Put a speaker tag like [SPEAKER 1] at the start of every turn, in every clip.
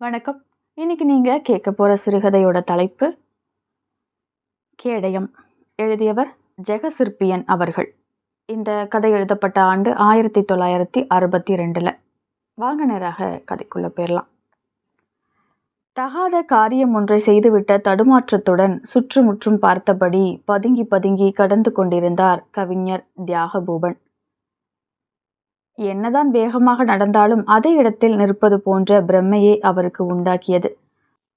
[SPEAKER 1] வணக்கம். இன்னைக்கு நீங்கள் கேட்க போகிற சிறுகதையோட தலைப்பு கேடயம். எழுதியவர் ஜெகசிற்பியன் அவர்கள். இந்த கதை எழுதப்பட்ட ஆண்டு ஆயிரத்தி தொள்ளாயிரத்தி அறுபத்தி ரெண்டில் வாங்க நேராக கதைக்குள்ளே போயிடலாம் தகாத காரியம் ஒன்றை செய்துவிட்ட தடுமாற்றத்துடன் சுற்றுமுற்றும் பார்த்தபடி பதுங்கி பதுங்கி கடந்து கொண்டிருந்தார் கவிஞர் தியாகபூபன். என்னதான் வேகமாக நடந்தாலும் அதே இடத்தில் நிற்பது போன்ற பிரம்மையை அவருக்கு உண்டாக்கியது.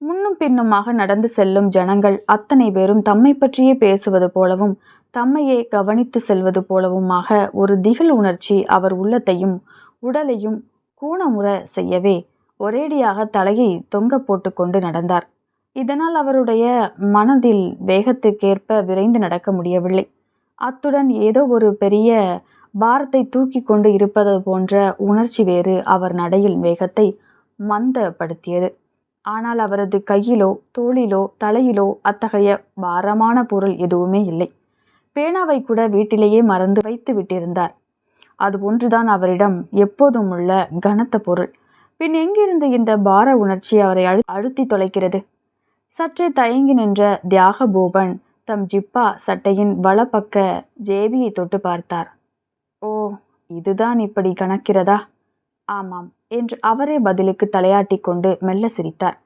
[SPEAKER 1] முன்னும் பின்னுமாக நடந்து செல்லும் ஜனங்கள் அத்தனை பேரும் தம்மை பற்றியே பேசுவது போலவும் தம்மையே கவனித்து செல்வது போலவுமாக ஒரு திகில் உணர்ச்சி அவர் உள்ளத்தையும் உடலையும் கூணமுற செய்யவே ஒரேடியாக தலையை தொங்க போட்டுக்கொண்டு நடந்தார். இதனால் அவருடைய மனதில் வேகத்திற்கேற்ப விரைந்து நடக்க முடியவில்லை. அத்துடன் ஏதோ ஒரு பெரிய பாரத்தை தூக்கி கொண்டு இருப்பது போன்ற உணர்ச்சி வேறு அவர் நடையில் வேகத்தை மந்தப்படுத்தியது. ஆனால் அவரது கையிலோ தோளிலோ தலையிலோ அத்தகைய பாரமான பொருள் எதுவுமே இல்லை. பேனாவை கூட வீட்டிலேயே மறந்து வைத்து விட்டிருந்தார். அது ஒன்றுதான் அவரிடம் எப்போதும் உள்ள கனத்த பொருள். பின் எங்கிருந்து இந்த பார உணர்ச்சி அவரை அழு அழுத்தி தொலைக்கிறது? சற்றே தயங்கி நின்ற தியாகபூபன் தம் ஜிப்பா சட்டையின் வலப்பக்க ஜேபியை தொட்டு பார்த்தார். ஓ இதுதான் இப்படி கணக்கிறதா? ஆமாம் என்று அவரே பதிலுக்கு தலையாட்டி கொண்டு மெல்ல சிரித்தார்.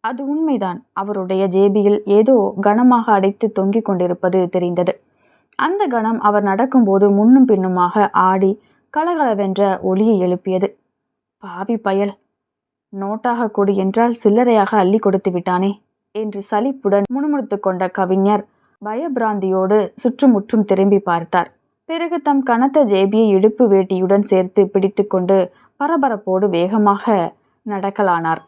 [SPEAKER 1] அது உண்மைதான் அவருடைய ஜேபியில் ஏதோ கனமாக அடைத்து தொங்கிக் கொண்டிருப்பது தெரிந்தது. அந்த கணம் அவர் நடக்கும்போது முன்னும் பின்னுமாக ஆடி கலகலவென்ற ஒளியை எழுப்பியது. பாவி பயல் நோட்டாக கொடு என்றால் சில்லறையாக அள்ளி கொடுத்து விட்டானே என்று சலிப்புடன் முணுமுணுத்து கொண்ட கவிஞர் பயபிராந்தியோடு சுற்றுமுற்றும் திரும்பி பார்த்தார். பிறகு தம் கனத்த ஜேபியை இடுப்பு வேட்டியுடன் சேர்த்து பிடித்துக்கொண்டு பரபரப்போடு வேகமாக நடக்கலானார்.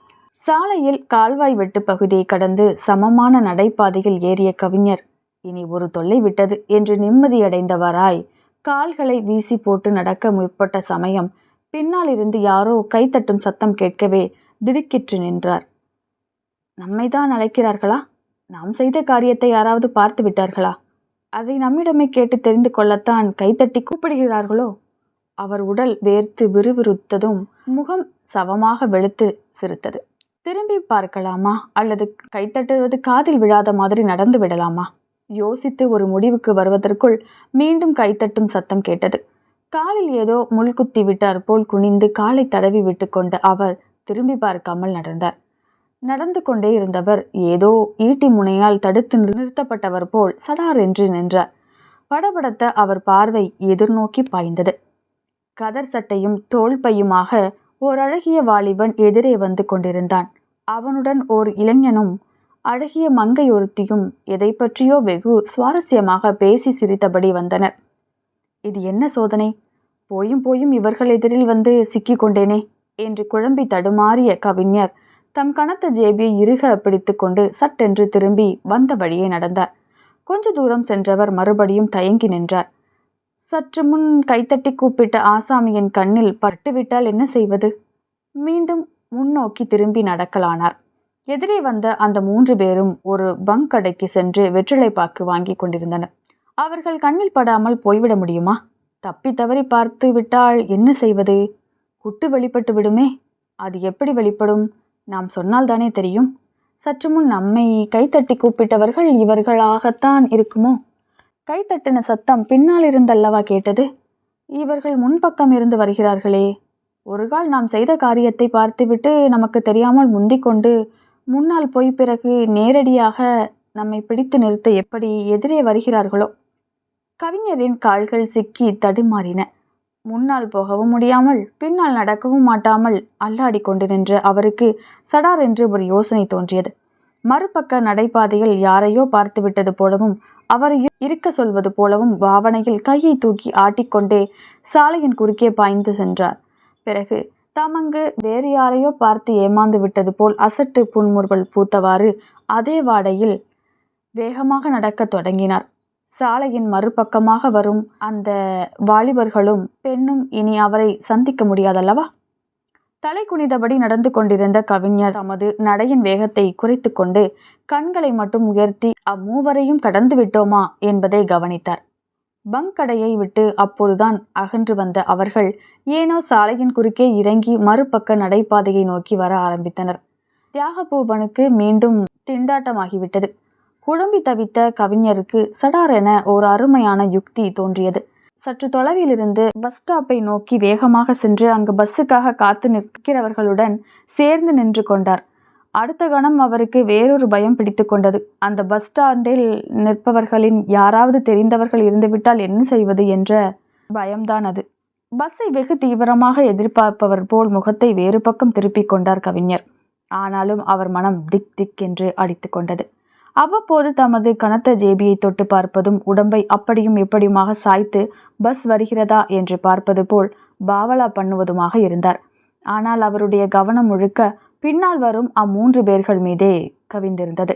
[SPEAKER 1] சாலையில் கால்வாய் வெட்டு பகுதியை கடந்து சமமான நடைபாதையில் ஏறிய கவிஞர் இனி ஒரு தொல்லை விட்டது என்று நிம்மதியடைந்தவராய் கால்களை வீசி போட்டு நடக்க முற்பட்ட சமயம் பின்னால் இருந்து யாரோ கைத்தட்டும் சத்தம் கேட்கவே திடுக்கிற்று நின்றார். நம்மைதான் அழைக்கிறார்களா? நாம் செய்த காரியத்தை யாராவது பார்த்து விட்டார்களா? அதை நம்மிடமே கேட்டு தெரிந்து கொள்ளத்தான் கைத்தட்டி கூப்பிடுகிறார்களோ? அவர் உடல் வேர்த்து விறுவிறுத்ததும் முகம் சவமாக வெளுத்து சிரித்தது. திரும்பி பார்க்கலாமா? அல்லது கைத்தட்டுவது காதில் விழாத மாதிரி நடந்து விடலாமா? யோசித்து ஒரு முடிவுக்கு வருவதற்குள் மீண்டும் கைத்தட்டும் சத்தம் கேட்டது. காலில் ஏதோ முள்குத்தி விட்டார் போல் குனிந்து காலை தடவி விட்டு கொண்ட அவர் திரும்பி பார்க்காமல் நடந்தார். நடந்து கொண்டே இருந்தவர். ஏதோ ஈட்டி முனையால் தடுத்து நிறுத்தப்பட்டவர் போல் சடார் என்று நின்றார். படபடத்த அவர் பார்வை எதிர்நோக்கி பாய்ந்தது. கதர் சட்டையும் தோல் பையுமாக ஓர் அழகிய வாலிபன் எதிரே வந்து கொண்டிருந்தான். அவனுடன் ஓர் இளைஞனும் அழகிய மங்கை ஒருத்தியும் எதை பற்றியோ வெகு சுவாரஸ்யமாக பேசி சிரித்தபடி வந்தனர். இது என்ன சோதனை? போயும் போயும் இவர்கள் எதிரில் வந்து சிக்கிக்கொண்டேனே என்று குழம்பி தடுமாறிய கவிஞர் தம் கனத்த ஜேபியை இறுக பிடித்துக்கொண்டு சட்டென்று திரும்பி வந்த வழியே நடந்தார். கொஞ்ச தூரம் சென்றவர் மறுபடியும் தயங்கி நின்றார். சற்று முன் கைத்தட்டி கூப்பிட்ட ஆசாமியின் கண்ணில் பட்டுவிட்டால் என்ன செய்வது? மீண்டும் முன்னோக்கி திரும்பி நடக்கலானார். எதிரே வந்த அந்த மூன்று பேரும் ஒரு பங்க் கடைக்கு சென்று வெற்றிலை பாக்கு வாங்கி கொண்டிருந்தனர். அவர்கள் கண்ணில் படாமல் போய்விட முடியுமா? தப்பி தவறி பார்த்து விட்டால் என்ன செய்வது? குட்டு வெளிப்பட்டு விடுமே. அது எப்படி வெளிப்படும்? நாம் சொன்னால் தானே தெரியும்? சற்று முன் நம்மை கைத்தட்டி கூப்பிட்டவர்கள் இவர்களாகத்தான் இருக்குமோ? கைத்தட்டின சத்தம் பின்னால் இருந்தல்லவா கேட்டது? இவர்கள் முன்பக்கம் இருந்து வருகிறார்களே. ஒரு கால் நாம் செய்த காரியத்தை பார்த்துவிட்டு நமக்கு தெரியாமல் முந்திக்கொண்டு முன்னால் போய் பிறகு நேரடியாக நம்மை பிடித்து நிறுத்த எப்படி எதிரே வருகிறார்களோ? கவிஞரின் கால்கள் சிக்கி தடுமாறின. முன்னால் போகவும் முடியாமல் பின்னால் நடக்கவும் மாட்டாமல் அல்லாடி கொண்டு நின்ற அவருக்கு சடார் என்று ஒரு யோசனை தோன்றியது. மறுபக்க நடைபாதையில் யாரையோ பார்த்து விட்டது போலவும் அவரை இருக்க சொல்வது போலவும் பாவனையில் கையை தூக்கி ஆட்டிக்கொண்டே சாலையின் குறுக்கே பாய்ந்து சென்றார். பிறகு தமங்கு வேறு யாரையோ பார்த்து ஏமாந்து விட்டது போல் அசட்டு புன்முறுவல் பூத்தவாறு அதே வாடையில் வேகமாக நடக்கத் தொடங்கினார். சாலையின் மறுபக்கமாக வரும் அந்த வாலிபர்களும் பெண்ணும் இனி அவரை சந்திக்க முடியாதல்லவா? தலை குனிந்தபடி நடந்து கொண்டிருந்த கவிஞர் தமது நடையின் வேகத்தை குறைத்து கொண்டு கண்களை மட்டும் உயர்த்தி அம்மூவரையும் கடந்து விட்டோமா? என்பதை கவனித்தார். பங்க் கடையை விட்டு அப்போதுதான் அகன்று வந்த அவர்கள் ஏனோ சாலையின் குறுக்கே இறங்கி மறுபக்க நடைபாதையை நோக்கி வர ஆரம்பித்தனர். தியாகபூபனுக்கு மீண்டும் திண்டாட்டமாகிவிட்டது. குழம்பி தவித்த கவிஞருக்கு சடாரென ஒரு அருமையான யுக்தி தோன்றியது. சற்று தொலைவிலிருந்து பஸ் ஸ்டாப்பை நோக்கி வேகமாக சென்று அங்கு பஸ்ஸுக்காக காத்து நிற்கிறவர்களுடன் சேர்ந்து நின்று கொண்டார். அடுத்த கணம் அவருக்கு வேறொரு பயம் பிடித்து கொண்டது. அந்த பஸ் ஸ்டாண்டில் நிற்பவர்களின் யாராவது தெரிந்தவர்கள் இருந்துவிட்டால் என்ன செய்வது என்ற பயம்தான் அது. பஸ்ஸை வெகு தீவிரமாக எதிர்பார்ப்பவர் போல் முகத்தை வேறு பக்கம் திருப்பிக் கொண்டார் கவிஞர். ஆனாலும் அவர் மனம் திக் திக் என்று அடித்து கொண்டது. அவ்வப்போது தமது கனத்த ஜேபியை தொட்டு பார்ப்பதும் உடம்பை அப்படியும் இப்படியுமாக சாய்த்து பஸ் வருகிறதா என்று பார்ப்பது போல் பாவலா பண்ணுவதுமாக இருந்தார். ஆனால் அவருடைய கவனம் முழுக்க பின்னால் வரும் அம்மூன்று பேர்கள் மீதே கவிந்திருந்தது.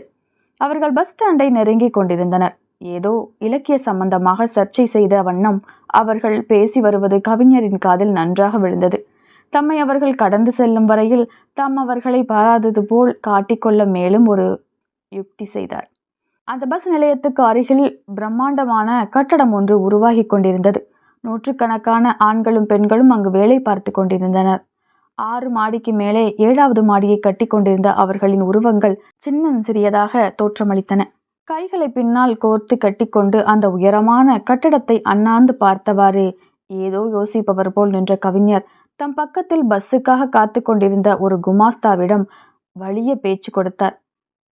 [SPEAKER 1] அவர்கள் பஸ் ஸ்டாண்டை நெருங்கி கொண்டிருந்தனர். ஏதோ இலக்கிய சம்பந்தமாக சர்ச்சை செய்த வண்ணம் அவர்கள் பேசி வருவது கவிஞரின் காதில் நன்றாக விழுந்தது. தம்மை அவர்கள் கடந்து செல்லும் வரையில் தாம் அவர்களை பாராதது போல் காட்டிக்கொள்ள மேலும் ஒரு யுக்தி செய்தார். அந்த பஸ் நிலையத்துக்கு அருகில் பிரம்மாண்டமான கட்டடம் ஒன்று உருவாகி கொண்டிருந்தது. நூற்றுக்கணக்கான ஆண்களும் பெண்களும் அங்கு வேலை பார்த்து கொண்டிருந்தனர். ஆறு மாடிக்கு மேலே ஏழாவது மாடியை கட்டி கொண்டிருந்த அவர்களின் உருவங்கள் சின்னம் சிறியதாக தோற்றமளித்தன. கைகளை பின்னால் கோர்த்து கட்டிக்கொண்டு அந்த உயரமான கட்டடத்தை அண்ணாந்து பார்த்தவாறு ஏதோ யோசிப்பவர் போல் நின்ற கவிஞர் தம் பக்கத்தில் பஸ்ஸுக்காக காத்து கொண்டிருந்த ஒரு குமாஸ்தாவிடம் வலிய பேச்சு கொடுத்தார்.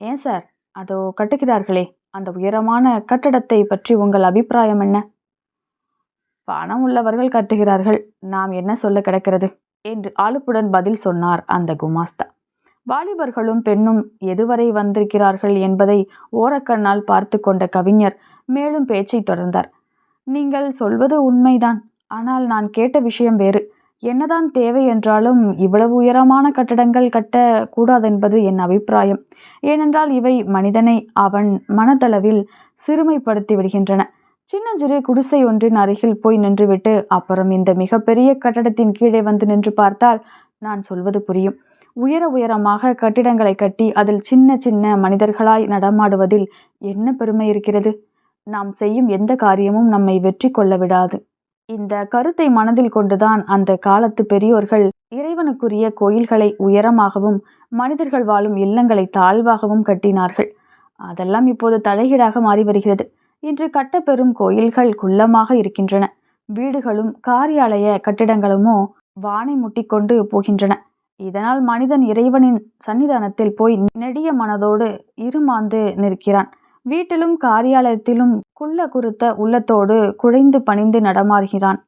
[SPEAKER 1] ஏன் சார்? அதோ கட்டுகிறார்களே. அந்த உயரமான கட்டடத்தை பற்றி உங்கள் அபிப்பிராயம் என்ன? பணம் உள்ளவர்கள் கட்டுகிறார்கள். நாம் என்ன சொல்ல கிடக்கிறது? என்று ஆளுப்புடன் பதில் சொன்னார் அந்த குமாஸ்தா. வாலிபர்களும் பெண்ணும் எதுவரை வந்திருக்கிறார்கள் என்பதை ஓரக்கண்ணால் பார்த்து கொண்ட கவிஞர் மேலும் பேச்சை தொடர்ந்தார். நீங்கள் சொல்வது உண்மைதான். ஆனால் நான் கேட்ட விஷயம் வேறு. என்னதான் தேவை என்றாலும் இவ்வளவு உயரமான கட்டடங்கள் கட்டக்கூடாதென்பது என் அபிப்பிராயம். ஏனென்றால் இவை மனிதனை அவன் மனதளவில் சிறுமைப்படுத்தி விடுகின்றன. சின்னஞ்சிறு குடிசை ஒன்றின் அருகில் போய் நின்றுவிட்டு அப்புறம் இந்த மிகப்பெரிய கட்டடத்தின் கீழே வந்து நின்று பார்த்தால் நான் சொல்வது புரியும். உயர உயரமாக கட்டிடங்களை கட்டி அதில் சின்ன சின்ன மனிதர்களாய் நடமாடுவதில் என்ன பெருமை இருக்கிறது? நாம் செய்யும் எந்த காரியமும் நம்மை வெற்றி கொள்ள விடாது. இந்த கருத்தை மனதில் கொண்டுதான் அந்த காலத்து பெரியோர்கள் இறைவனுக்குரிய கோயில்களை உயரமாகவும் மனிதர்கள் வாழும் இல்லங்களை தாழ்வாகவும் கட்டினார்கள். அதெல்லாம் இப்போது தலைகீழாக மாறி வருகிறது இன்று கட்டப்பெறும் கோயில்கள் குள்ளமாக இருக்கின்றன. வீடுகளும் காரியாலய கட்டிடங்களுமோ வானை முட்டிக்கொண்டு போகின்றன. இதனால் மனிதன் இறைவனின் சன்னிதானத்தில் போய் நெடிய மனதோடு இருமாந்து நிற்கிறான். வீட்டிலும் காரியாலயத்திலும் குள்ள குருத்த உள்ளத்தோடு குழைந்து பணிந்து நடமாறுகிறான்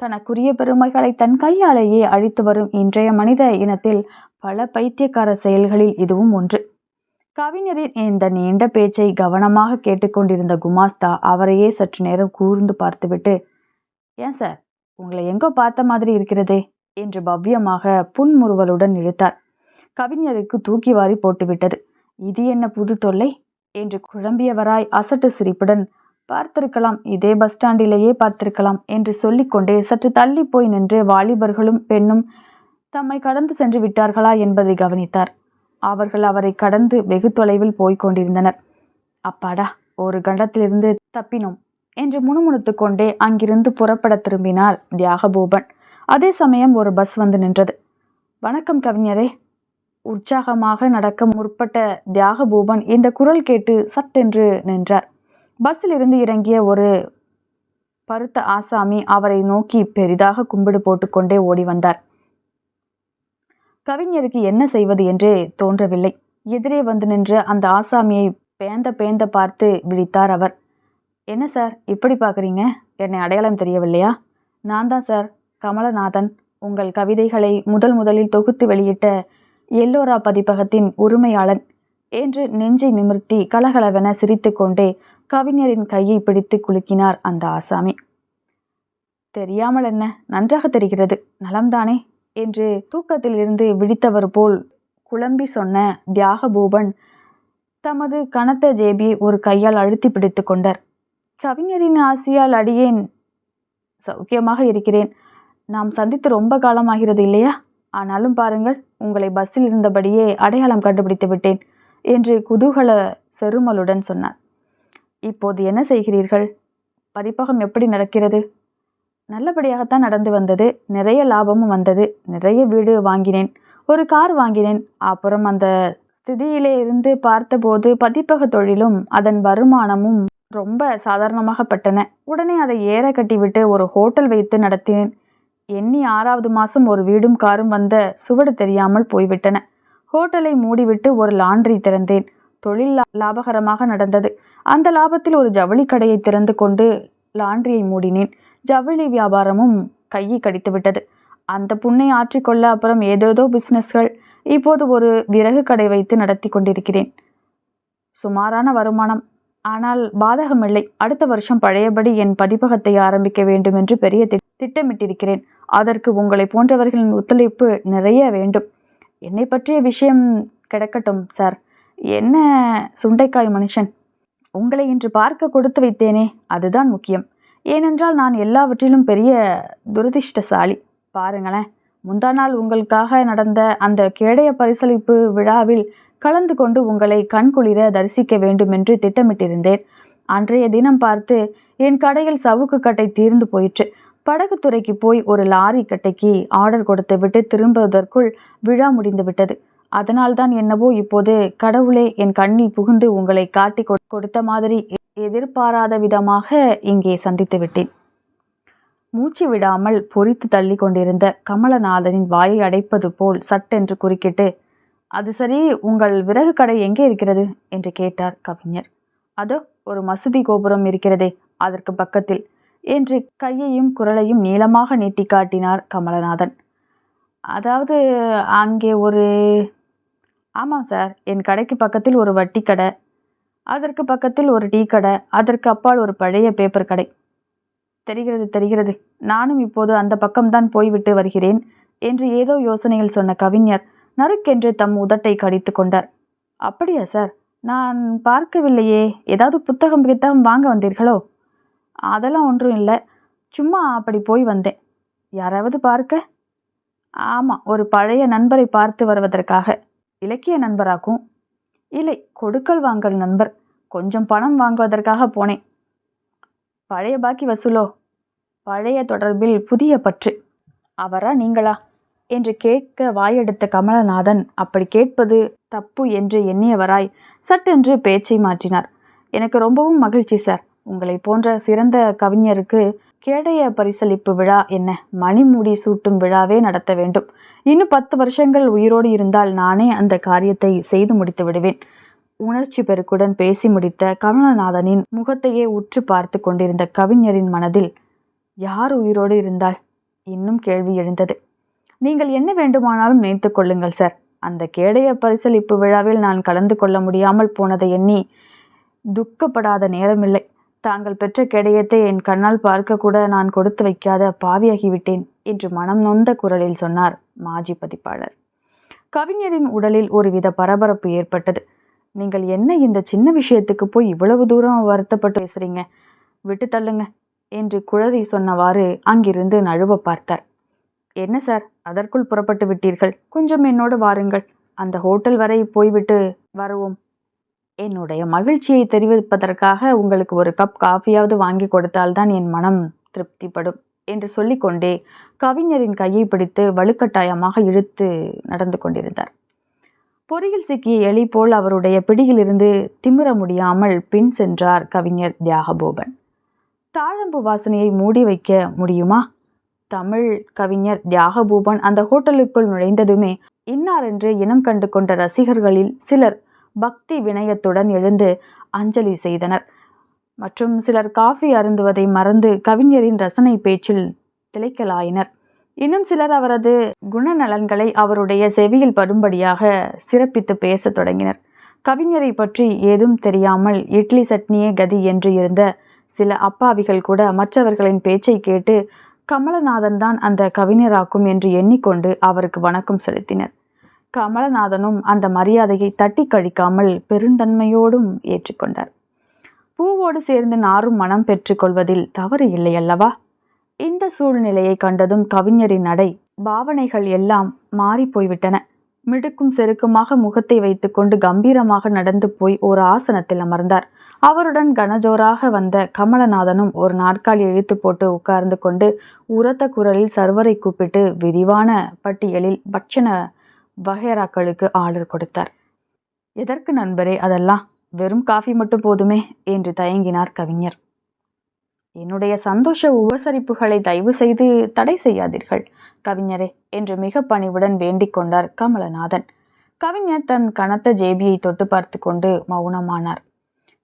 [SPEAKER 1] தனக்குரிய பெருமைகளை தன் கையாலேயே அழித்து வரும் இன்றைய மனித இனத்தில் பல பைத்தியக்கார செயல்களில் இதுவும் ஒன்று. கவிஞரின் இந்த நீண்ட பேச்சை கவனமாக கேட்டுக்கொண்டிருந்த குமாஸ்தா அவரையே சற்று நேரம் கூர்ந்து பார்த்துவிட்டு ஏன் சார் உங்களை எங்கோ பார்த்த மாதிரி இருக்கிறதே? என்று பவ்யமாக புன்முறுவலுடன் இழுத்தார். கவிஞருக்கு தூக்கி வாரி போட்டுவிட்டது. இது என்ன புது தொல்லை? என்று குழம்பியவராய் அசட்டு சிரிப்புடன் பார்த்திருக்கலாம் இதே பஸ் ஸ்டாண்டிலேயே பார்த்திருக்கலாம் என்று சொல்லிக்கொண்டே சற்று தள்ளி போய் நின்று வாலிபர்களும் பெண்ணும் தம்மை கடந்து சென்று விட்டார்களா என்பதை கவனித்தார். அவர்கள் அவரை கடந்து வெகு தொலைவில் போய்க் கொண்டிருந்தனர். அப்பாடா ஒரு கண்டத்திலிருந்து தப்பினோம் என்று முணுமுணுத்து கொண்டே அங்கிருந்து புறப்பட திரும்பினார் தியாகபூபன். அதே சமயம் ஒரு பஸ் வந்து நின்றது. வணக்கம் கவிஞரே உற்சாகமாக நடக்க முற்பட்ட தியாகபூபன் இந்த குரல் கேட்டு சட்டென்று நின்றார். பஸ்ஸில் இருந்து இறங்கிய ஒரு பருத்த ஆசாமி அவரை நோக்கி பெரிதாக கும்பிடு போட்டுக்கொண்டே ஓடி வந்தார். கவிஞருக்கு என்ன செய்வது என்றே தோன்றவில்லை. எதிரே வந்து நின்ற அந்த ஆசாமியை பேந்த பேந்த பார்த்து விழித்தார் அவர். என்ன சார் இப்படி பார்க்குறீங்க? என்னை அடையாளம் தெரியவில்லையா? நான் தான் சார் கமலநாதன். உங்கள் கவிதைகளை முதல் முதலில் தொகுத்து வெளியிட்ட எல்லோரா பதிப்பகத்தின் உரிமையாளன் என்று நெஞ்சை நிமிர்த்தி கலகலவென சிரித்து கொண்டே கவிஞரின் கையை பிடித்து குலுக்கினார் அந்த ஆசாமி. தெரியாமல் என்ன? நன்றாக தெரிகிறது. நலம்தானே? என்று தூக்கத்தில் இருந்து விழித்தவர் போல் குழம்பி சொன்ன தியாகபூபன் தமது கனத்த ஜேபியை ஒரு கையால் அழுத்தி பிடித்து கொண்டார். கவிஞரின் ஆசியால் அடியேன். சௌக்கியமாக இருக்கிறேன். நாம் சந்தித்து ரொம்ப காலமாகிறது இல்லையா? ஆனாலும் பாருங்கள். உங்களை பஸ்ஸில் இருந்தபடியே அடையாளம் கண்டுபிடித்து விட்டேன் என்று குதூகல செருமலுடன் சொன்னார். இப்போது என்ன செய்கிறீர்கள்? பதிப்பகம் எப்படி நடக்கிறது? நல்லபடியாகத்தான் நடந்து வந்தது. நிறைய லாபமும் வந்தது. நிறைய வீடு வாங்கினேன். ஒரு கார் வாங்கினேன். அப்புறம் அந்த ஸ்திதியிலே இருந்து பார்த்தபோது பதிப்பக தொழிலும் அதன் வருமானமும் ரொம்ப சாதாரணமாகப்பட்டன. உடனே அதை ஏற கட்டிவிட்டு ஒரு ஹோட்டல் வைத்து நடத்தினேன். எண்ணி ஆறாவது மாதம் ஒரு வீடும் காரும் வந்த சுவடு தெரியாமல் போய்விட்டன. ஹோட்டலை மூடிவிட்டு ஒரு லாண்ட்ரி திறந்தேன். தொழில் லாபகரமாக நடந்தது. அந்த லாபத்தில் ஒரு ஜவுளி கடையை திறந்து கொண்டு லாண்ட்ரியை மூடினேன். ஜவுளி வியாபாரமும் கையை கடித்து விட்டது. அந்த புண்ணை ஆற்றிக்கொள்ள அப்புறம் ஏதேதோ பிஸ்னஸ்கள் இப்போது ஒரு விறகு கடை வைத்து நடத்தி கொண்டிருக்கிறேன். சுமாரான வருமானம். ஆனால் பாதகமில்லை. அடுத்த வருஷம் பழையபடி என் பதிப்பகத்தை ஆரம்பிக்க வேண்டும் என்று பெரிய திட்டமிட்டிருக்கிறேன். அதற்கு உங்களை போன்றவர்களின் ஒத்துழைப்பு நிறைய வேண்டும். என்னை பற்றிய விஷயம் கிடக்கட்டும் சார் என்ன சுண்டைக்காய் மனுஷன்? உங்களை இன்று பார்க்க கொடுத்து வைத்தேனே அதுதான் முக்கியம். ஏனென்றால் நான் எல்லாவற்றிலும் பெரிய துரதிர்ஷ்டசாலி. பாருங்களேன் முந்தா நாள் உங்களுக்காக நடந்த அந்த கேடய பரிசளிப்பு விழாவில் கலந்து கொண்டு உங்களை கண்குளிர தரிசிக்க வேண்டும் என்று திட்டமிட்டிருந்தேன். அன்றைய தினம் பார்த்து என் கடையில் சவுக்கு கட்டை தீர்ந்து போயிற்று. படகுத்துறைக்கு போய் ஒரு லாரி கட்டைக்கு ஆர்டர் கொடுத்து விட்டு திரும்புவதற்குள் விழா முடிந்து விட்டது. அதனால்தான் என்னவோ இப்போது கடவுளே என் கண்ணில் புகுந்து உங்களை காட்டி கொடுத்த மாதிரி எதிர்பாராத விதமாக இங்கே சந்தித்து விட்டேன். மூச்சு விடாமல் பொறித்து தள்ளி கொண்டிருந்த கமலநாதனின் வாயை அடைப்பது போல் சட்டென்று குறுக்கிட்டு அது சரி உங்கள் விறகு கடை எங்கே இருக்கிறது? என்று கேட்டார் கவிஞர். அதோ ஒரு மசூதி கோபுரம் இருக்கிறதே அதற்கு பக்கத்தில். என்று கையையும் குரலையும் நீளமாக நீட்டி காட்டினார் கமலநாதன். அதாவது அங்கே ஒரு ஆமாம் சார் என் கடைக்கு பக்கத்தில் ஒரு வட்டி கடை அதற்கு பக்கத்தில் ஒரு டீ கடை அதற்கு அப்பால் ஒரு பழைய பேப்பர் கடை. தெரிகிறது தெரிகிறது. நானும் இப்போது அந்த பக்கம்தான் போய்விட்டு வருகிறேன் என்று ஏதோ யோசனையில் சொன்ன கவிஞர் நறுக்கென்று தம் உதட்டை கடித்து கொண்டார். அப்படியா சார்? நான் பார்க்கவில்லையே. ஏதாவது புத்தகம் புத்தகம் வாங்க வந்தீர்களோ? அதெல்லாம் ஒன்றும் இல்லை. சும்மா அப்படி போய் வந்தேன். யாராவது பார்க்க? ஆமாம் ஒரு பழைய நண்பரை பார்த்து வருவதற்காக. இலக்கிய நண்பராக்கும். இல்லை கொடுக்கல் வாங்கல் நண்பர். கொஞ்சம் பணம் வாங்குவதற்காக போனேன். பழைய பாக்கி வசூலோ? பழைய தொடர்பில் புதிய பற்று. அவரா நீங்களா? என்று கேட்க வாயெடுத்த கமலநாதன் அப்படி கேட்பது தப்பு என்று எண்ணியவராய் சட்டென்று பேச்சை மாற்றினார். எனக்கு ரொம்பவும் மகிழ்ச்சி சார். உங்களை போன்ற சிறந்த கவிஞருக்கு கேடய பரிசளிப்பு விழா என்ன? மணிமுடி சூட்டும் விழாவே நடத்த வேண்டும். இன்னும் பத்து வருஷங்கள் உயிரோடு இருந்தால் நானே அந்த காரியத்தை செய்து முடித்து விடுவேன். உணர்ச்சி பெருக்குடன் பேசி முடித்த கமலநாதனின் முகத்தையே உற்று பார்த்து கொண்டிருந்த கவிஞரின் மனதில் யார் உயிரோடு இருந்தால்? இன்னும் கேள்வி எழுந்தது. நீங்கள் என்ன வேண்டுமானாலும் நினைத்து கொள்ளுங்கள் சார். அந்த கேடய பரிசளிப்பு விழாவில் நான் கலந்து கொள்ள முடியாமல் போனதை எண்ணி துக்கப்படாத நேரமில்லை. தாங்கள் பெற்ற கேடயத்தை என் கண்ணால் பார்க்க கூட நான் கொடுத்து வைக்காத பாவியாகிவிட்டேன் என்று மனம் நொந்த குரலில் சொன்னார் மாஜி பதிப்பாளர். கவிஞரின் உடலில் ஒருவித பரபரப்பு ஏற்பட்டது. நீங்கள் என்ன இந்த சின்ன விஷயத்துக்கு போய் இவ்வளவு தூரம் வருத்தப்பட்டு பேசுறீங்க? விட்டு தள்ளுங்க என்று குழறி சொன்னவாறு அங்கிருந்து நழுவ பார்த்தார். என்ன சார் அதற்குள் புறப்பட்டு விட்டீர்கள். கொஞ்சம் என்னோடு வாருங்கள். அந்த ஹோட்டல் வரை போய்விட்டு வருவோம். என்னுடைய மகிழ்ச்சியை தெரிவிப்பதற்காக உங்களுக்கு ஒரு கப் காஃபியாவது வாங்கி கொடுத்தால்தான் என் மனம் திருப்திப்படும் என்று சொல்லிக்கொண்டே கவிஞரின் கையை பிடித்து வலுக்கட்டாயமாக இழுத்து நடந்து கொண்டிருந்தார். பொறியில் சிக்கிய எலி போல் அவருடைய பிடியிலிருந்து திமிர முடியாமல் பின் சென்றார் கவிஞர் தியாகபோபன். தாழம்பு வாசனையை மூடி வைக்க முடியுமா? தமிழ் கவிஞர் தியாகபூபன் அந்த ஹோட்டலுக்குள் நுழைந்ததுமே இன்னாரென்று இனம் கண்டு கொண்ட ரசிகர்களில் சிலர் பக்தி வினயத்துடன் எழுந்து அஞ்சலி செய்தனர். மற்றும் சிலர் காஃபி அருந்துவதை மறந்து கவிஞரின் ரசனை பேச்சில் திளைக்கலாயினர். இன்னும் சிலர் அவரது குணநலன்களை அவருடைய செவியில் படும்படியாக சிறப்பித்து பேசத் தொடங்கினர். கவிஞரை பற்றி ஏதும் தெரியாமல் இட்லி சட்னியே கதி என்று இருந்த சில அப்பாவிகள் கூட மற்றவர்களின் பேச்சை கேட்டு கமலநாதன் தான் அந்த கவிஞராக்கும் என்று எண்ணிக்கொண்டு அவருக்கு வணக்கம் செலுத்தினர். கமலநாதனும் அந்த மரியாதையை தட்டி கழிக்காமல் பெருந்தன்மையோடும் ஏற்றுக்கொண்டார். பூவோடு சேர்ந்து நாரும் மனம் பெற்றுக்கொள்வதில் தவறு இல்லை அல்லவா? இந்த சூழ்நிலையை கண்டதும் கவிஞரின் நடை பாவனைகள் எல்லாம் மாறிப் போய்விட்டன. மிடுக்கும் செருக்குமாக முகத்தை வைத்துக்கொண்டு கம்பீரமாக நடந்து போய் ஒரு ஆசனத்தில் அமர்ந்தார். அவருடன் கனஜோராக வந்த கமலநாதனும் ஒரு நாற்காலி இழுத்து போட்டு உட்கார்ந்து கொண்டு உரத்த குரலில் சர்வரை கூப்பிட்டு விரிவான பட்டியலில் பட்சண வகைராக்களுக்கு ஆர்டர் கொடுத்தார். எதற்கு நண்பரே அதெல்லாம்? வெறும் காஃபி மட்டும் போதுமே என்று தயங்கினார் கவிஞர். என்னுடைய சந்தோஷ உபசரிப்புகளை தயவு செய்து தடை செய்யாதீர்கள் கவிஞரே என்று மிக பணிவுடன் வேண்டிக் கொண்டார் கமலநாதன். கவிஞர் தன் கனத்த ஜேபியை தொட்டு பார்த்து கொண்டு மௌனமானார்.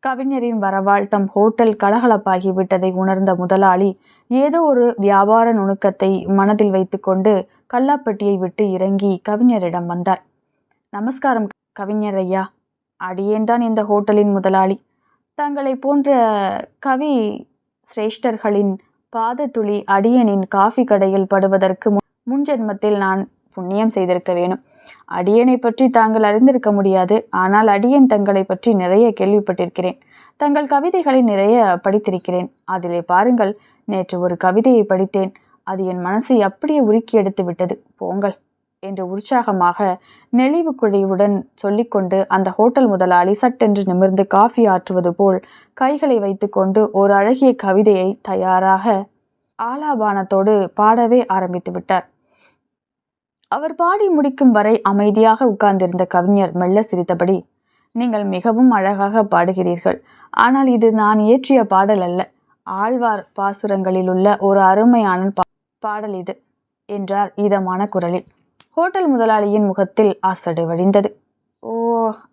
[SPEAKER 1] கவிஞரின் வரவால் தம் ஹோட்டல் கலகலப்பாகி விட்டதை உணர்ந்த முதலாளி ஏதோ ஒரு வியாபார நுணுக்கத்தை மனதில் வைத்துக்கொண்டு கல்லாப்பட்டியை விட்டு இறங்கி கவிஞரிடம் வந்தார். நமஸ்காரம் கவிஞர் ஐயா. அடியேன்தான் இந்த ஹோட்டலின் முதலாளி. தங்களை போன்ற கவி சிரேஷ்டர்களின் பாதத்துளி அடியனின் காஃபி கடையில் படுவதற்கு முன் முன்ஜென்மத்தில் நான் புண்ணியம் செய்திருக்க வேணும் அடியனை பற்றி தாங்கள் அறிந்திருக்க முடியாது. ஆனால் அடியன் தங்களை பற்றி நிறைய கேள்விப்பட்டிருக்கிறேன். தங்கள் கவிதைகளை நிறைய படித்திருக்கிறேன். அதிலே பாருங்கள் நேற்று ஒரு கவிதையை படித்தேன். அது என் மனசை அப்படியே உருக்கி எடுத்து விட்டது. போங்கள் என்று உற்சாகமாக நெளிவு குழிவுடன் சொல்லிக்கொண்டு அந்த ஹோட்டல் முதலாளி சட்டென்று நிமிர்ந்து காஃபி ஆற்றுவது போல் கைகளை வைத்துக்கொண்டு ஒரு அழகிய கவிதையை தயாராக ஆலாபானத்தோடு பாடவே ஆரம்பித்து விட்டார். அவர் பாடி முடிக்கும் வரை அமைதியாக உட்கார்ந்திருந்த கவிஞர் மெல்ல சிரித்தபடி நீங்கள் மிகவும் அழகாக பாடுகிறீர்கள். ஆனால் இது நான் இயற்றிய பாடல் அல்ல. ஆழ்வார் பாசுரங்களில் உள்ள ஒரு அருமையான பாடல் இது என்றார் இதமான குரலில். ஹோட்டல் முதலாளியின் முகத்தில் ஆசடு வழிந்தது. Oh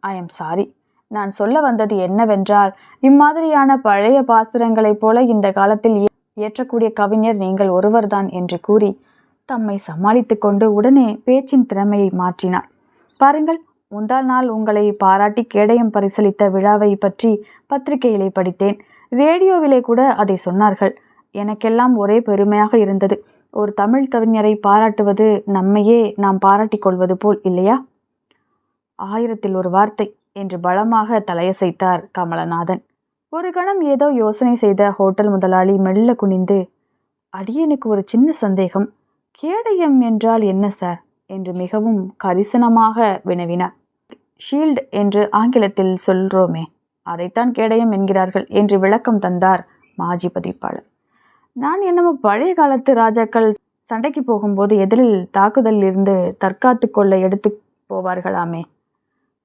[SPEAKER 1] I am sorry. நான் சொல்ல வந்தது என்னவென்றால் இம்மாதிரியான பழைய பாசுரங்களைப் போல இந்த காலத்தில் இயற்றக்கூடிய கவிஞர் நீங்கள் ஒருவர்தான் என்று கூறி தம்மை சமாளித்து கொண்டு உடனே பேச்சின் திறமையை மாற்றினார். பாருங்கள் முந்தாள் நாள் உங்களை பாராட்டி கேடயம் பரிசளித்த விழாவை பற்றி பத்திரிகையிலே படித்தேன். ரேடியோவிலே கூட அதை சொன்னார்கள். எனக்கெல்லாம் ஒரே பெருமையாக இருந்தது. ஒரு தமிழ் கவிஞரை பாராட்டுவது நம்மையே நாம் பாராட்டிக் கொள்வது போல் இல்லையா? ஆயிரத்தில் ஒரு வார்த்தை என்று பலமாக தலையசைத்தார் கமலநாதன். ஒரு கணம் ஏதோ யோசனை செய்த ஹோட்டல் முதலாளி மெல்ல குனிந்து அடியனுக்கு ஒரு சின்ன சந்தேகம். கேடயம் என்றால் என்ன சார்? என்று மிகவும் கரிசனமாக வினவினார். ஷீல்டு என்று ஆங்கிலத்தில் சொல்கிறோமே அதைத்தான் கேடயம் என்கிறார்கள் என்று விளக்கம் தந்தார் மாஜி பதிப்பாளர். நான் என்னமோ பழைய காலத்து ராஜாக்கள் சண்டைக்கு போகும்போது எதிரில் தாக்குதலில் இருந்து தற்காத்து கொள்ள எடுத்து போவார்களாமே.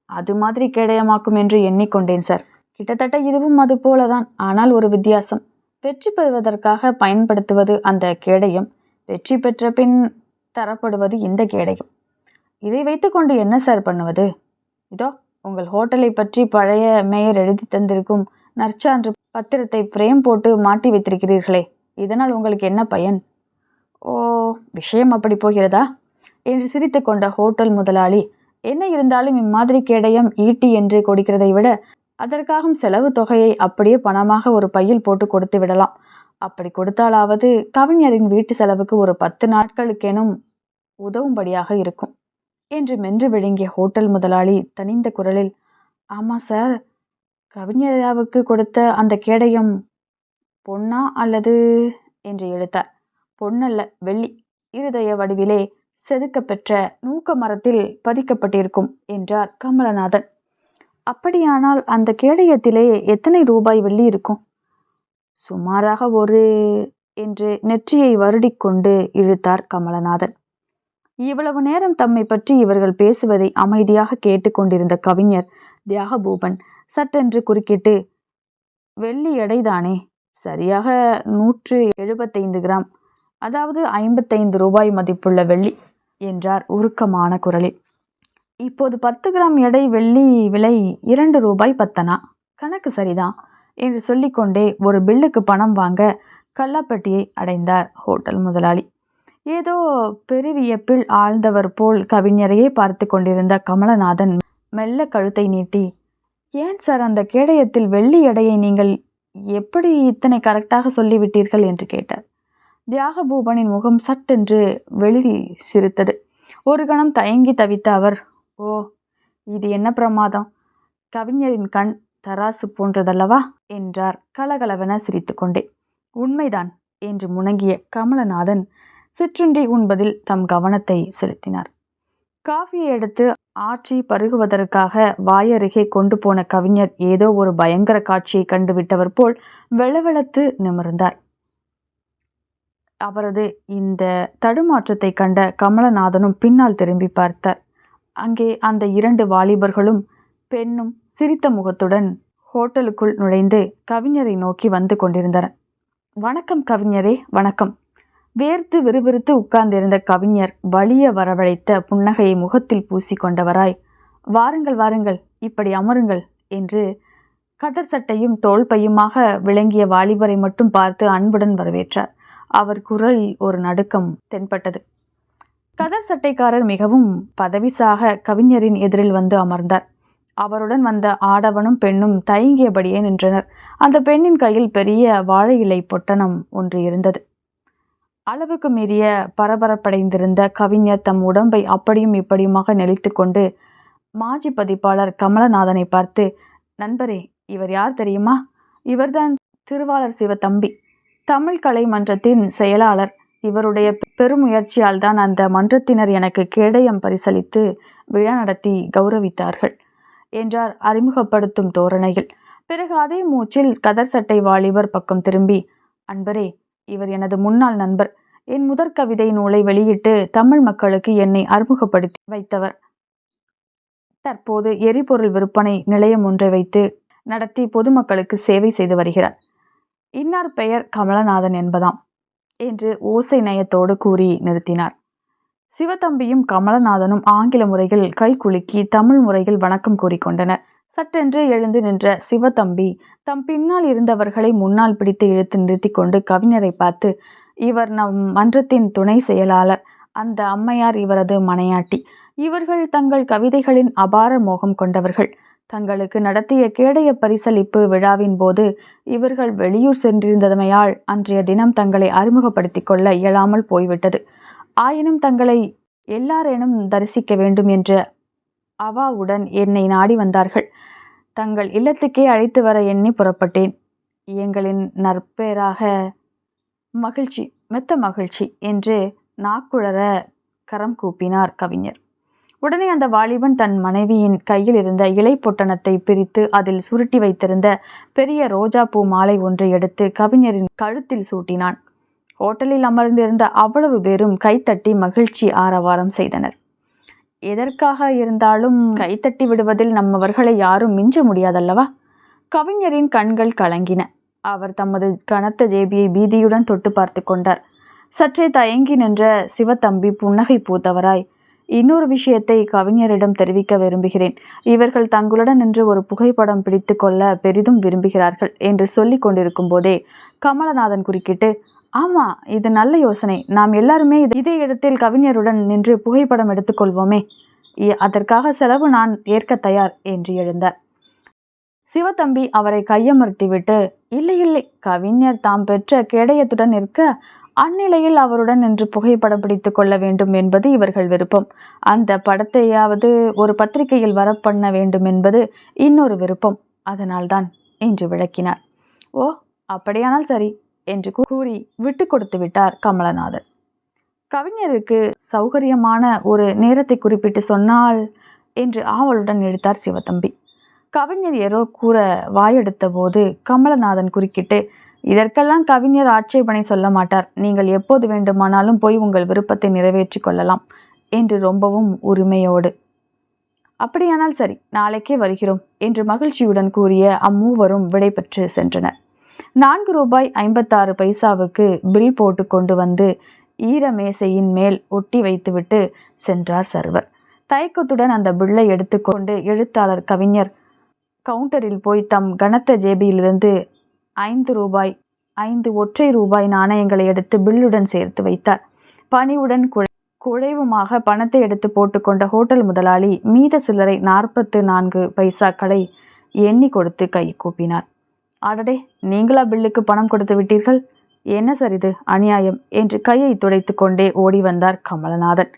[SPEAKER 1] அது மாதிரி கேடயமாக்கும் என்று எண்ணிக்கொண்டேன் சார். கிட்டத்தட்ட இதுவும் அது போலதான் ஆனால் ஒரு வித்தியாசம். வெற்றி பெறுவதற்காக பயன்படுத்துவது அந்த கேடயம். வெற்றி பெற்ற பின் தரப்படுவது இந்த கேடயம். இதை வைத்துக்கொண்டு என்ன சார் பண்ணுவது? இதோ உங்கள் ஹோட்டலை பற்றி பழைய மேயர் எழுதி தந்திருக்கும் நற்சான்று பத்திரத்தை பிரேம் போட்டு மாட்டி வைத்திருக்கிறீர்களே. இதனால் உங்களுக்கு என்ன பயன்? ஓ விஷயம் அப்படி போகிறதா? என்று சிரித்து கொண்ட ஹோட்டல் முதலாளி என்ன இருந்தாலும் இம்மாதிரி கேடயம் ஈட்டி என்று கொடுக்கிறதை விட அதற்காகும் செலவு தொகையை அப்படியே பணமாக ஒரு பையில் போட்டு கொடுத்து விடலாம். அப்படி கொடுத்தாலாவது கவிஞரின் வீட்டு செலவுக்கு ஒரு பத்து நாட்களுக்கேனும் உதவும்படியாக இருக்கும். என்று மென்று விழுங்கிய ஹோட்டல் முதலாளி தனிந்த குரலில் ஆமாம் சார் கவிஞராவுக்கு கொடுத்த அந்த கேடயம் பொன்னா அல்லது? என்று எழுத்தார். பொன்னல்ல வெள்ளி இருதய வடிவிலே செதுக்க பெற்ற நூக்க மரத்தில் பதிக்கப்பட்டிருக்கும் என்றார் கமலநாதன். அப்படியானால் அந்த கேடயத்திலே எத்தனை ரூபாய் வெள்ளி இருக்கும்? சுமாராக ஒரு என்று நெற்றியை வருடிக்கொண்டு இழுத்தார் கமலநாதன். இவ்வளவு நேரம் தம்மை பற்றி இவர்கள் பேசுவதை அமைதியாக கேட்டுக்கொண்டிருந்த கவிஞர் தியாகபூபன் சட்டென்று குறுக்கிட்டு வெள்ளி எடைதானே? சரியாக நூற்று எழுபத்தைந்து கிராம் அதாவது ஐம்பத்தைந்து ரூபாய் மதிப்புள்ள வெள்ளி என்றார் உருக்கமான குரலில். இப்போது பத்து கிராம் எடை வெள்ளி விலை இரண்டு ரூபாய் பத்தனா? கணக்கு சரிதான். என்று சொல்லிக்கொண்டே ஒரு பில்லுக்கு பணம் வாங்க கல்லாப்பட்டியை அடைந்தார் ஹோட்டல் முதலாளி. ஏதோ பெருவியப்பில் ஆழ்ந்தவர் போல் கவிஞரையே பார்த்து கொண்டிருந்த கமலநாதன் மெல்ல கழுத்தை நீட்டி ஏன் சார் அந்த கேடயத்தில் வெள்ளி எடையை நீங்கள் எப்படி இத்தனை கரெக்டாக சொல்லிவிட்டீர்கள்? என்று கேட்டார். தியாகபூபனின் முகம் சட்டென்று வெளி சிரித்தது. ஒரு கணம் தயங்கி தவித்த அவர் ஓ இது என்ன பிரமாதம்? கவிஞரின் கண் தராசு போன்றதல்லவா? என்றார் கலகலவென சிரித்துக்கொண்டே. உண்மைதான் என்று முணங்கிய கமலநாதன் சிற்றுண்டி உண்பதில் தம் கவனத்தை செலுத்தினார். காஃபியை எடுத்து ஆற்றி பருகுவதற்காக வாயருகே கொண்டு போன கவிஞர் ஏதோ ஒரு பயங்கர காட்சியை கண்டுவிட்டவர் போல் வெளவெளத்து நிமிர்ந்தார். அவரது இந்த தடுமாற்றத்தை கண்ட கமலநாதனும் பின்னால் திரும்பி பார்த்தார். அங்கே அந்த இரண்டு வாலிபர்களும் பெண்ணும் சிரித்த முகத்துடன் ஹோட்டலுக்குள் நுழைந்து கவிஞரை நோக்கி வந்து கொண்டிருந்தனர். வணக்கம் கவிஞரே வணக்கம். வேர்த்து விறுவிறுத்து உட்கார்ந்திருந்த கவிஞர் வலிய வரவழைத்த புன்னகையை முகத்தில் பூசிக்கொண்டவராய் வாருங்கள் வாருங்கள் இப்படி அமருங்கள் என்று கதர் சட்டையும் தோல் பையுமாக விளங்கிய வாலிபரை மட்டும் பார்த்து அன்புடன் வரவேற்றார். அவர் குரலில் ஒரு நடுக்கம் தென்பட்டது. கதர் சட்டைக்காரர் மிகவும் பதவிசாக கவிஞரின் எதிரில் வந்து அமர்ந்தார். அவருடன் வந்த ஆடவனும் பெண்ணும் தயங்கியபடியே நின்றனர். அந்த பெண்ணின் கையில் பெரிய வாழை இலை பொட்டணம் ஒன்று இருந்தது. அளவுக்கு மீறிய பரபரப்படைந்திருந்த கவிஞர் தம் உடம்பை அப்படியும் இப்படியுமாக நெளித்து கொண்டு மாஜி பதிப்பாளர் கமலநாதனை பார்த்து நண்பரே இவர் யார் தெரியுமா? இவர்தான் திருவாளர் சிவத்தம்பி. தமிழ் கலை மன்றத்தின் செயலாளர். இவருடைய பெருமுயற்சியால் தான் அந்த மன்றத்தினர் எனக்கு கேடயம் பரிசளித்து விழா நடத்தி கௌரவித்தார்கள். என்றார் அறிமுகப்படுத்தும் தோரணையில். பிறகு அதே மூச்சில் கதர் சட்டை வாலிபர் பக்கம் திரும்பி அன்பரே இவர் எனது முன்னாள் நண்பர். என் முதற் கவிதை நூலை வெளியிட்டு தமிழ் மக்களுக்கு என்னை அறிமுகப்படுத்தி வைத்தவர். தற்போது எரிபொருள் விற்பனை நிலையம் ஒன்றை வைத்து நடத்தி பொதுமக்களுக்கு சேவை செய்து வருகிறார். இன்னார் பெயர் கமலநாதன் என்பதாம் என்று ஓசை நயத்தோடு கூறி நிறுத்தினார். சிவதம்பியும் கமலநாதனும் ஆங்கில முறையில் கை குலுக்கி தமிழ் முறையில் வணக்கம் கூறிக்கொண்டனர் சட்டென்று எழுந்து நின்ற சிவதம்பி தம் பின்னால் இருந்தவர்களை முன்னால் பிடித்து இழுத்து நிறுத்தி கொண்டு கவிஞரை பார்த்து இவர் நம் மன்றத்தின் துணை செயலாளர். அந்த அம்மையார் இவரது மனையாட்டி. இவர்கள் தங்கள் கவிதைகளின் அபார மோகம் கொண்டவர்கள். தங்களுக்கு நடத்திய கேடய பரிசளிப்பு விழாவின் போது இவர்கள் வெளியூர் சென்றிருந்தமையால் அன்றைய தினம் தங்களை அறிமுகப்படுத்திக் கொள்ள இயலாமல் போய்விட்டது. ஆயினும் தங்களை எல்லாரேனும் தரிசிக்க வேண்டும் என்ற அவாவுடன் என்னை நாடி வந்தார்கள். தங்கள் இல்லத்துக்கே அழைத்து வர எண்ணி புறப்பட்டேன். எங்களின் நற்பேராக மகிழ்ச்சி மெத்த மகிழ்ச்சி என்று நாக்குழற கரம் கூப்பினார் கவிஞர். உடனே அந்த வாலிபன் தன் மனைவியின் கையில் இருந்த இலை பொட்டணத்தை பிரித்து அதில் சுருட்டி வைத்திருந்த பெரிய ரோஜா பூ மாலை ஒன்றை எடுத்து கவிஞரின் கழுத்தில் சூட்டினான். ஹோட்டலில் அமர்ந்திருந்த அவ்வளவு பேரும் கைத்தட்டி மகிழ்ச்சி ஆரவாரம் செய்தனர். எதற்காக இருந்தாலும் கைத்தட்டி விடுவதில் நம்மவர்களை யாரும் மிஞ்ச முடியாதல்லவா? கவிஞரின் கண்கள் கலங்கின. அவர் தமது கனத்த ஜேபியை பீதியுடன் தொட்டு பார்த்து கொண்டார். சற்றே தயங்கி நின்ற சிவத்தம்பி புன்னகை பூத்தவராய் இன்னொரு விஷயத்தை கவிஞரிடம் தெரிவிக்க விரும்புகிறேன். இவர்கள் தங்களுடன் நின்று ஒரு புகைப்படம் பிடித்து கொள்ள பெரிதும் விரும்புகிறார்கள் என்று சொல்லி கொண்டிருக்கும் போதே கமலநாதன் குறுக்கிட்டு ஆமா இது நல்ல யோசனை. நாம் எல்லாருமே இதே இடத்தில் கவிஞருடன் நின்று புகைப்படம் எடுத்துக்கொள்வோமே. அதற்காக செலவு நான் ஏற்க தயார் என்று எழுந்தார். சிவத்தம்பி அவரை கையமர்த்திவிட்டு இல்லை இல்லை கவிஞர் தாம் பெற்ற கேடயத்துடன் இருக்க அந்நிலையில் அவருடன் நின்று புகைப்படம் பிடித்து கொள்ள வேண்டும் என்பது இவர்கள் விருப்பம். அந்த படத்தையாவது ஒரு பத்திரிகையில் வர பண்ண வேண்டும் என்பது இன்னொரு விருப்பம். அதனால்தான் என்று விளக்கினார். ஓ அப்படியானால் சரி. என்று கூறி விட்டு கொடுத்து விட்டார் கமலநாதன். கவிஞருக்கு சௌகரியமான ஒரு நேரத்தை குறிப்பிட்டு சொன்னால் என்று ஆவலுடன் எடுத்தார் சிவத்தம்பி. கவிஞர் ஏதோ கூற வாயெடுத்த போது கமலநாதன் குறுக்கிட்டு இதற்கெல்லாம் கவிஞர் ஆட்சேபனை சொல்ல மாட்டார். நீங்கள் எப்போது வேண்டுமானாலும் போய் உங்கள் விருப்பத்தை நிறைவேற்றி கொள்ளலாம் என்று ரொம்பவும் உரிமையோடு. அப்படியானால் சரி நாளைக்கே வருகிறோம் என்று மகிழ்ச்சியுடன் கூறிய அம்மூவரும் விடைபெற்று சென்றனர். நான்கு ரூபாய் ஐம்பத்தாறு பைசாவுக்கு பில் போட்டு கொண்டு வந்து ஈரமேசையின் மேல் ஒட்டி வைத்துவிட்டு சென்றார் சர்வர். தயக்கத்துடன் அந்த பில்லை எடுத்துக்கொண்டு எழுத்தாளர் கவிஞர் கவுண்டரில் போய் தம் கனத்த ஜேபியிலிருந்து ஐந்து ரூபாய் ஐந்து ஒற்றை ரூபாய் நாணயங்களை எடுத்து பில்லுடன் சேர்த்து வைத்தார். பணிவுடன் குழைவுமாக பணத்தை எடுத்து போட்டுக்கொண்ட ஹோட்டல் முதலாளி மீத சில்லறை நாற்பத்து நான்கு பைசாக்களை எண்ணி கொடுத்து கை கூப்பினார். அடடே நீங்களா பில்லுக்கு பணம் கொடுத்து விட்டீர்கள்? என்ன சரிது அநியாயம் என்று கையை துடைத்து கொண்டே ஓடி வந்தார் கமலநாதன்.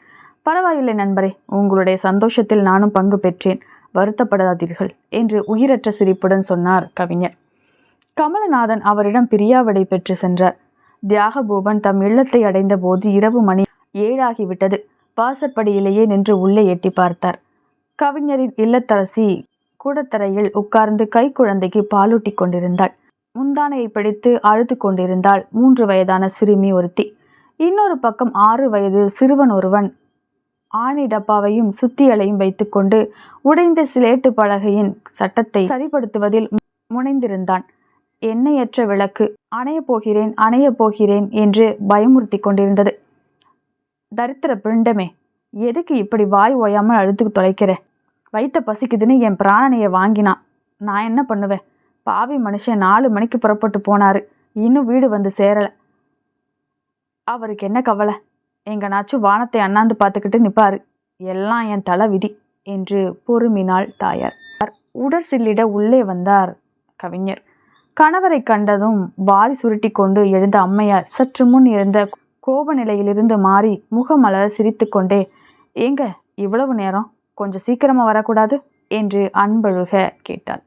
[SPEAKER 1] பரவாயில்லை நண்பரே உங்களுடைய சந்தோஷத்தில் நானும் பங்கு பெற்றேன். வருத்தப்படாதீர்கள் என்று உயிரற்ற சிரிப்புடன் சொன்னார் கவிஞர். கமலநாதன் அவரிடம் பிரியாவிடை பெற்று சென்றார். தியாகபூபன் தம் இல்லத்தை அடைந்த போது இரவு மணி ஏழாகிவிட்டது. வாசற்படியிலேயே நின்று உள்ளே எட்டி பார்த்தார். கவிஞரின் இல்லத்தரசி கூடத்தரையில் உட்கார்ந்து கை குழந்தைக்கு பாலூட்டி கொண்டிருந்தாள். முந்தானையை பிடித்து அழுது கொண்டிருந்தாள் மூன்று வயதான சிறுமி ஒருத்தி. இன்னொரு பக்கம் ஆறு வயது சிறுவன் ஒருவன். ஆணி டப்பாவையும் சுத்தியலையும் வைத்துக்கொண்டு உடைந்த சிலேட்டு பலகையின் சட்டத்தை சரிப்படுத்துவதில் முனைந்திருந்தான். எண்ணெயற்ற விளக்கு அணையப் போகிறேன் அணையப் போகிறேன் என்று பயமுறுத்தி கொண்டிருந்தது. தரித்திர பிண்டமே எதுக்கு இப்படி வாய் ஓயாமல் அழுத்து தொலைக்கிற? வயிற்ற பசிக்குதுன்னு என் பிராணனையை வாங்கினான் நான் என்ன பண்ணுவேன்? பாவி மனுஷன் நாலு மணிக்கு புறப்பட்டு போனார். இன்னும் வீடு வந்து சேரலை. அவருக்கு என்ன கவலை? எங்கனாச்சும் வானத்தை அண்ணாந்து பார்த்துக்கிட்டு நிற்பார் எல்லாம் என் தலை விதி என்று பொறுமினாள் தாயார். உடற்சில்லிட உள்ளே வந்தார் கவிஞர். கணவரை கண்டதும் வாரி சுருட்டி கொண்டு எழுந்த அம்மையார் சற்று முன் இருந்த கோப நிலையிலிருந்து மாறி முகமலர சிரித்துக்கொண்டே ஏங்க இவ்வளவு நேரம்? கொஞ்சம் சீக்கிரமாக வரக்கூடாது என்று அன்பழுக கேட்டாள்.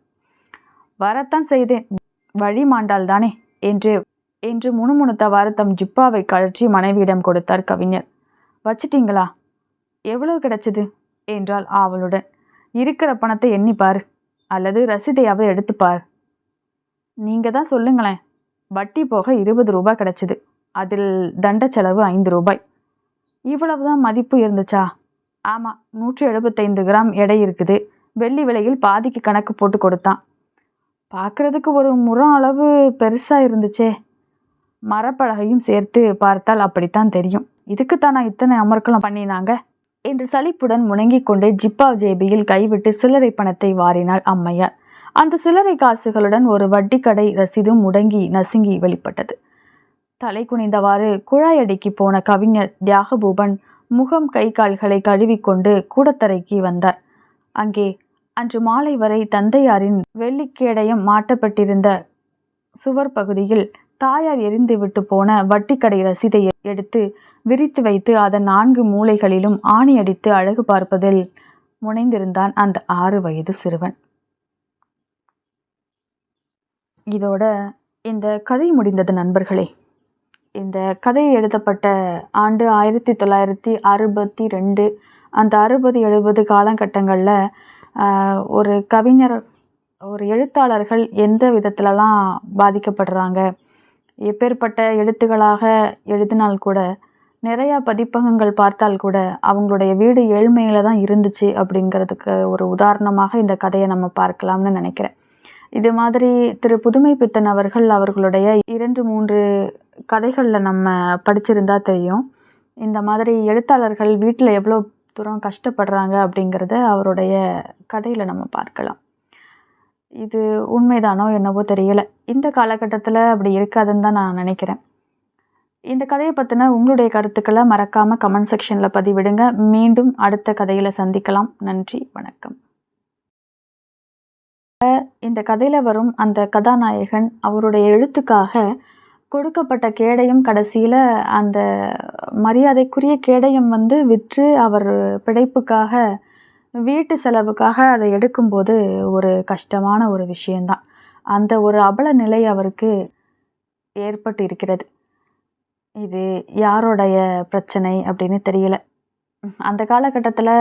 [SPEAKER 1] வரத்தான் செய்தேன் வழி மாண்டாள் தானே என்று என்று முணுமுணுத்தவாறு தம் ஜிப்பாவை கழற்றி மனைவியிடம் கொடுத்தார் கவிஞர். வச்சிட்டீங்களா? எவ்வளவு கிடைச்சது? என்றாள் ஆவலுடன். இருக்கிற பணத்தை எண்ணி அல்லது ரசீதையாவது எடுத்து பார். தான் சொல்லுங்களேன் வட்டி போக இருபது ரூபாய் கிடச்சிது அதில் தண்ட செலவு ஐந்து ரூபாய். இவ்வளவுதான் மதிப்பு இருந்துச்சா? ஆமாம் நூற்றி எழுபத்தைந்து கிராம் எடை இருக்குது. வெள்ளி விலையில் பாதிக்கு கணக்கு போட்டு கொடுத்தான். பார்க்கறதுக்கு ஒரு முறம் அளவு பெருசாக இருந்துச்சே. மரப்பலகையும் சேர்த்து பார்த்தால் அப்படித்தான் தெரியும். இதுக்குத்தானா இத்தனை அமர்க்கலம் பண்ணினாங்க? என்று சலிப்புடன் முணங்கிக் கொண்டே ஜிப்பா ஜேபியில் கைவிட்டு சில்லறை பணத்தை வாரினாள் அம்மையார். அந்த சில்லறை காசுகளுடன் ஒரு வட்டி கடை ரசீதும் முடங்கி நசுங்கி வெளிப்பட்டது. தலை குனிந்தவாறு குழாயடிக்கு போன கவிஞர் தியாகபூபன் முகம் கை கால்களை கழுவிக்கொண்டு கூடத்தரைக்கு வந்தார். அங்கே அன்று மாலை வரை தந்தையாரின் வெள்ளிக்கேடயம் மாட்டப்பட்டிருந்த சுவர் பகுதியில் தாயார் எரிந்துவிட்டு போன வட்டிக்கடை ரசீதை எடுத்து விரித்து வைத்து அதன் நான்கு மூலைகளிலும் ஆணி அடித்து அழகு பார்ப்பதில் முனைந்திருந்தான் அந்த ஆறு வயது சிறுவன். இதோட இந்த கதை முடிந்தது நண்பர்களே. இந்த கதை எழுதப்பட்ட ஆண்டு ஆயிரத்தி தொள்ளாயிரத்தி அறுபத்தி ரெண்டு. அந்த அறுபது எழுபது காலகட்டங்களில் ஒரு கவிஞர் ஒரு எழுத்தாளர்கள் எந்த விதத்துலலாம் பாதிக்கப்படுறாங்க? எப்பேற்பட்ட எழுத்துக்களாக எழுதினால் கூட நிறையா பதிப்பகங்கள் பார்த்தால் கூட அவங்களுடைய வீடு ஏழ்மையில் தான் இருந்துச்சு அப்படிங்கிறதுக்கு ஒரு உதாரணமாக இந்த கதையை நம்ம பார்க்கலாம்னு நினைக்கிறேன். இது மாதிரி திரு. புதுமை பித்தன் அவர்கள் அவர்களுடைய இரண்டு மூன்று கதைகளில் நம்ம படிச்சிருந்தா தெரியும். இந்த மாதிரி எழுத்தாளர்கள் வீட்டில் எவ்வளோ தூரம் கஷ்டப்படுறாங்க அப்படிங்கிறத அவருடைய கதையில் நம்ம பார்க்கலாம். இது உண்மைதானோ என்னவோ தெரியலை. இந்த காலகட்டத்தில் அப்படி இருக்காதுன்னு தான் நான் நினைக்கிறேன். இந்த கதையை பற்றின உங்களுடைய கருத்துக்களை மறக்காமல் கமெண்ட் செக்ஷனில் பதிவிடுங்க. மீண்டும் அடுத்த கதையில் சந்திக்கலாம். நன்றி வணக்கம். இந்த கதையில் வரும் அந்த கதாநாயகன் அவருடைய எழுத்துக்காக கொடுக்கப்பட்ட கேடயம் கடைசியில் அந்த மரியாதைக்குரிய கேடயம் வந்து விற்று அவர் பிழைப்புக்காக வீட்டு செலவுக்காக அதை எடுக்கும்போது ஒரு கஷ்டமான ஒரு விஷயந்தான் அந்த ஒரு அபல நிலை அவருக்கு ஏற்பட்டு இருக்கிறது இது யாரோடைய பிரச்சனை அப்படின்னு தெரியல. அந்த காலகட்டத்தில்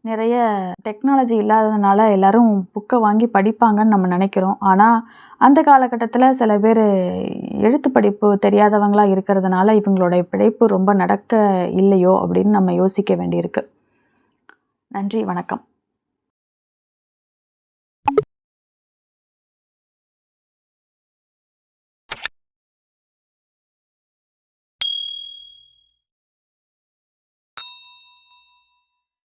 [SPEAKER 1] நிறைய டெக்னாலஜி இல்லாததுனால எல்லாரும் புக்கை வாங்கி படிப்பாங்கன்னு நம்ம நினைக்கிறோம். ஆனால் அந்த காலகட்டத்தில் சில பேர் எழுத்து படிப்பு தெரியாதவங்களா இருக்கிறதுனால இவங்களுடைய பிழைப்பு ரொம்ப நடக்க இல்லையோ அப்படின்னு நம்ம யோசிக்க வேண்டியிருக்கு. நன்றி வணக்கம்.